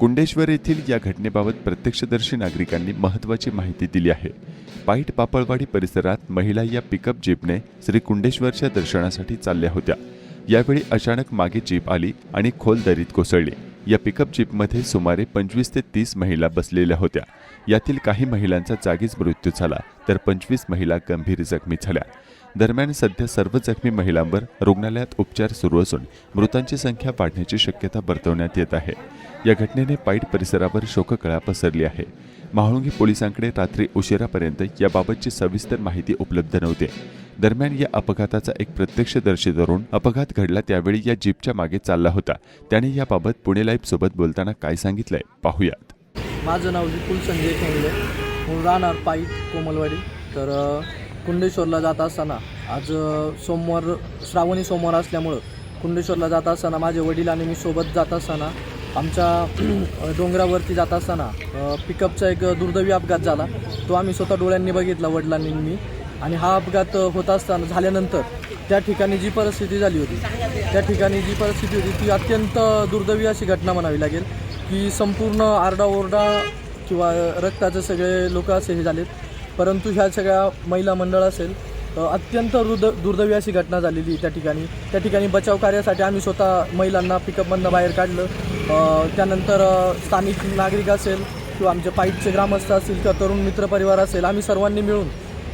कुंडेश्वर येथील या घटनेबाबत प्रत्यक्षदर्शी नागरिकांनी महत्त्वाची माहिती दिली आहे. पाईट पापळवाडी परिसरात महिला या पिकअप जीपने श्री कुंडेश्वरच्या दर्शनासाठी चालल्या होत्या. यावेळी अचानक मागे जीप आली आणि खोल दरीत कोसळली. या पिकअप जीपमध्ये सुमारे पंचवीस ते तीस महिला बसलेल्या होत्या. यातील काही महिलांचा जागीच मृत्यू झाला तर पंचवीस महिला गंभीर जखमी झाल्या. दरम्यान सध्या सर्व जखमी महिलांवर रुग्णालयात उपचार सुरू असून मृतांची संख्या वाढण्याची शक्यता वर्तवण्यात येत आहे. या घटनेने पाईट परिसरावर शोककळा पसरली आहे. महाळुंगी पोलिसांकडे रात्री उशिरापर्यंत याबाबतची सविस्तर माहिती उपलब्ध नव्हती. दरम्यान या अपघाताचा एक प्रत्यक्षदर्शी तरुण अपघात घडला त्यावेळी या जीपच्या मागे चालला होता. त्याने याबाबत पुणे लाईफ सोबत बोलताना काय सांगितलंय पाहूयात. माझं नाव विपुल संजय खेंगले मी राहणार पायी कोमलवाडी तर कुंडेश्वरला जात असताना आज सोमवार श्रावणी सोमवार असल्यामुळं कुंडेश्वरला जात असताना माझे वडील आणि मी सोबत जात असताना आमच्या डोंगरावरती जात असताना पिकअपचा एक दुर्दैवी अपघात झाला. तो आम्ही स्वतः डोळ्यांनी बघितला वडिलांनी मी. आणि हा अपघात होत असताना झाल्यानंतर त्या ठिकाणी जी परिस्थिती झाली होती त्या ठिकाणी जी परिस्थिती होती ती अत्यंत दुर्दैवी अशी घटना म्हणावी लागेल की संपूर्ण आरडाओरडा किंवा रक्ताचे सगळे लोक असे हे झालेत. परंतु ह्या सगळ्या महिला मंडळ असेल अत्यंत रुद दुर्दैवी अशी घटना झालेली त्या ठिकाणी. त्या ठिकाणी बचाव कार्यासाठी आम्ही स्वतः महिलांना पिकअपमधनं बाहेर काढलं. त्यानंतर स्थानिक नागरिक असेल किंवा आमचे पाईटचे ग्रामस्थ असतील किंवा तरुण मित्रपरिवार असेल आम्ही सर्वांनी मिळून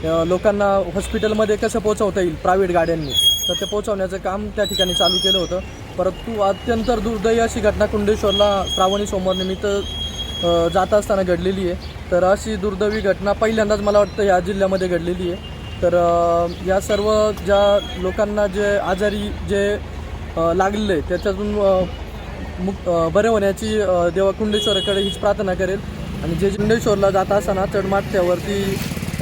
लोकांना हॉस्पिटलमध्ये कसं पोहोचवता येईल प्रायव्हेट गाड्यांनी? तर ते पोहोचवण्याचं काम त्या ठिकाणी चालू केलं होतं. परंतु अत्यंत दुर्दैवी अशी घटना कुंडेश्वरला श्रावणी सोमवारनिमित्त जात असताना घडलेली आहे. तर अशी दुर्दैवी घटना पहिल्यांदाच मला वाटतं या जिल्ह्यामध्ये घडलेली आहे. तर या सर्व ज्या लोकांना जे आजारी जे लागलेलं लागलेले आहे, त्याच्यातून मुक बरे होण्याची देवा कुंडेश्वराकडे हीच प्रार्थना करेल. आणि जे कुंडेश्वरला जात असताना चढमाथ्यावरती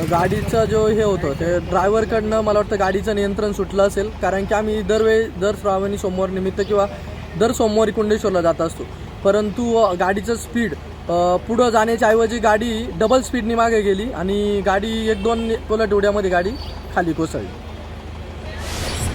गाडीचा जो हे होतं ते ड्रायव्हरकडनं मला वाटतं गाडीचं नियंत्रण सुटलं असेल. कारण की आम्ही दरवेळी दर श्रावणी सोमवार निमित्त किंवा दर सोमवारी कुंडेश्वरला जात असतो. परंतु गाडीचं स्पीड पुढं जाण्याच्या ऐवजी गाडी डबल स्पीडनी मागे गेली आणि गाडी एक दोन पोलट उड्यामध्ये गाडी खाली कोसळली.